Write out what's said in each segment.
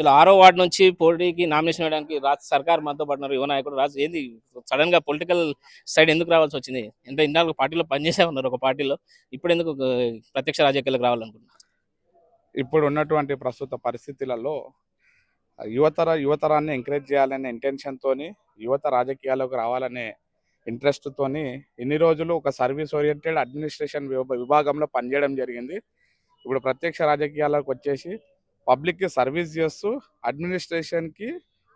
చాలా ఆరో వార్డు నుంచి పోటీకి నామినేషన్ వేయడానికి రాజ్ సర్కార్ మనతో పడినారు యువ నాయకుడు. రాజు ఏంది సడన్గా పొలిటికల్ సైడ్ ఎందుకు రావాల్సి వచ్చింది? అంటే ఇందాక పార్టీలో పనిచేసే ఉన్నారు ఒక పార్టీలో. ఇప్పుడు ఎందుకు ప్రత్యక్ష రాజకీయాలకు రావాలనుకుంటున్నారు? ఇప్పుడు ఉన్నటువంటి ప్రస్తుత పరిస్థితులలో యువతర యువతరాన్ని ఎంకరేజ్ చేయాలనే ఇంటెన్షన్తోని యువత రాజకీయాల్లోకి రావాలనే ఇంట్రెస్ట్తో ఇన్ని రోజులు ఒక సర్వీస్ ఓరియంటెడ్ అడ్మినిస్ట్రేషన్ విభా- విభాగంలో పనిచేయడం జరిగింది. ఇప్పుడు ప్రత్యక్ష రాజకీయాలకు వచ్చేసి పబ్లిక్కి సర్వీస్ చేస్తూ అడ్మినిస్ట్రేషన్కి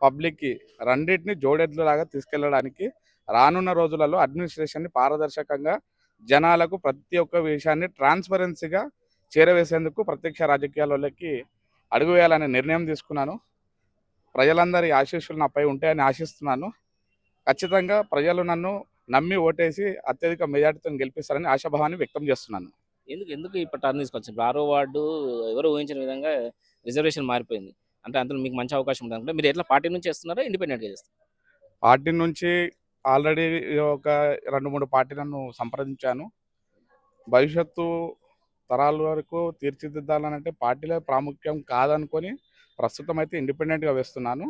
పబ్లిక్కి రెండింటిని జోడెడ్లలాగా తీసుకెళ్ళడానికి రానున్న రోజులలో అడ్మినిస్ట్రేషన్ని పారదర్శకంగా జనాలకు ప్రతి ఒక్క విషయాన్ని ట్రాన్స్పరెన్సీగా చేరవేసేందుకు ప్రత్యక్ష రాజకీయాలలోకి అడుగు వేయాలనే నిర్ణయం తీసుకున్నాను. ప్రజలందరి ఆశీస్సులు నాపై ఉంటాయని ఆశిస్తున్నాను. ఖచ్చితంగా ప్రజలు నన్ను నమ్మి ఓటేసి అత్యధిక మెజార్టీతో గెలిపిస్తారని ఆశాభావాన్ని వ్యక్తం చేస్తున్నాను. ఎందుకు ఎందుకు ఇప్పుడు టర్న్ తీసుకొచ్చారు? ఆరో వార్డు ఎవరు ఊహించిన విధంగా రిజర్వేషన్ మారిపోయింది. అంటే అందులో మీకు మంచి అవకాశం ఉంటుంది అనుకుంటే. మీరు ఎట్లా పార్టీ నుంచి చేస్తున్నారా? ఇండిపెండెంట్గా చేస్తారు పార్టీ నుంచి ఆల్రెడీ ఒక రెండు మూడు పార్టీలను సంప్రదించాను. భవిష్యత్తు తరాల వరకు తీర్చిదిద్దాలనంటే పార్టీలే ప్రాముఖ్యం కాదనుకొని ప్రస్తుతం అయితే ఇండిపెండెంట్గా వేస్తున్నాను.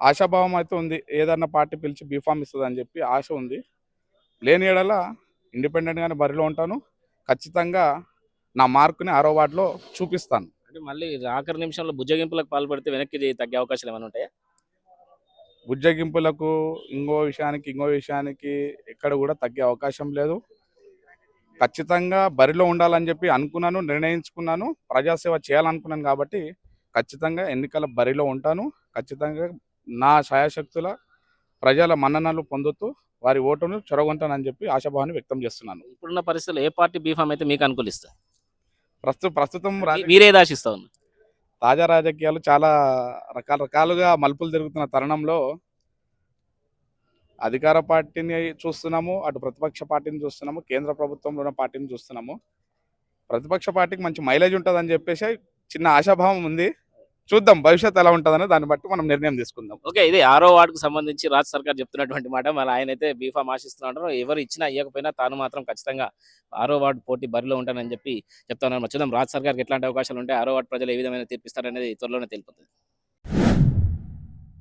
ఆశాభావం అయితే ఉంది. ఏదన్నా పార్టీ పిలిచి బీఫామ్ ఇస్తుందని చెప్పి ఆశ ఉంది. లేని ఏడల ఇండిపెండెంట్గానే బరిలో ఉంటాను. ఖచ్చితంగా నా మార్కుని ఆరో వార్డులో చూపిస్తాను. అంటే మళ్ళీ ఆఖరి నిమిషంలో బుజ్జగింపులకు పాల్పడితే వెనక్కి తగ్గే అవకాశాలు ఏమైనా ఉంటాయా? బుజ్జగింపులకు ఇంకో విషయానికి ఇంకో విషయానికి ఎక్కడ కూడా తగ్గే అవకాశం లేదు. ఖచ్చితంగా బరిలో ఉండాలని చెప్పి అనుకున్నాను నిర్ణయించుకున్నాను ప్రజాసేవ చేయాలనుకున్నాను కాబట్టి ఖచ్చితంగా ఎన్నికల బరిలో ఉంటాను. ఖచ్చితంగా నా శాయశక్తుల ప్రజల మన్ననలు పొందుతూ వారి ఓటును చొరగొంటానని చెప్పి ఆశాభావాన్ని వ్యక్తం చేస్తున్నాను. ఇప్పుడున్న పరిస్థితుల్లో ఏ పార్టీ బీఫామ్ అయితే మీకు అనుకూలిస్తుంది? ప్రస్తుతం ప్రస్తుతం మీరేది ఆశిస్తా ఉన్నారు. తాజా రాజకీయాలు చాలా రకాల రకాలుగా మలుపులు తిరుగుతున్న తరుణంలో అధికార పార్టీని చూస్తున్నాము అటు ప్రతిపక్ష పార్టీని చూస్తున్నాము కేంద్ర ప్రభుత్వంలో ఉన్న పార్టీని చూస్తున్నాము. ప్రతిపక్ష పార్టీకి మంచి మైలేజ్ ఉంటుందని చెప్పేసి చిన్న ఆశాభావం ఉంది. చూద్దాం భవిష్యత్ ఎలా ఉంటుందని దాన్ని బట్టి మనం నిర్ణయం తీసుకుందాం. ఓకే ఇది ఆరో వార్డుకు సంబంధించి రాజ్ సర్కార్ చెప్తున్నటువంటి మాట. మరి ఆయన అయితే బీఫామ్ ఆశిస్తున్నారు ఎవరు ఇచ్చినా ఇవ్వకపోయినా తాను మాత్రం ఖచ్చితంగా ఆరో వార్డు పోటీ బరిలో ఉంటానని చెప్పి చెప్తున్నారు చూద్దాం రాజ్ సర్కార్కి ఎట్లాంటి అవకాశాలు ఉంటాయి? ఆరో వార్డు ప్రజలు ఏ విధమైన తీర్పిస్తారనేది త్వరలోనే తెలిపోతుంది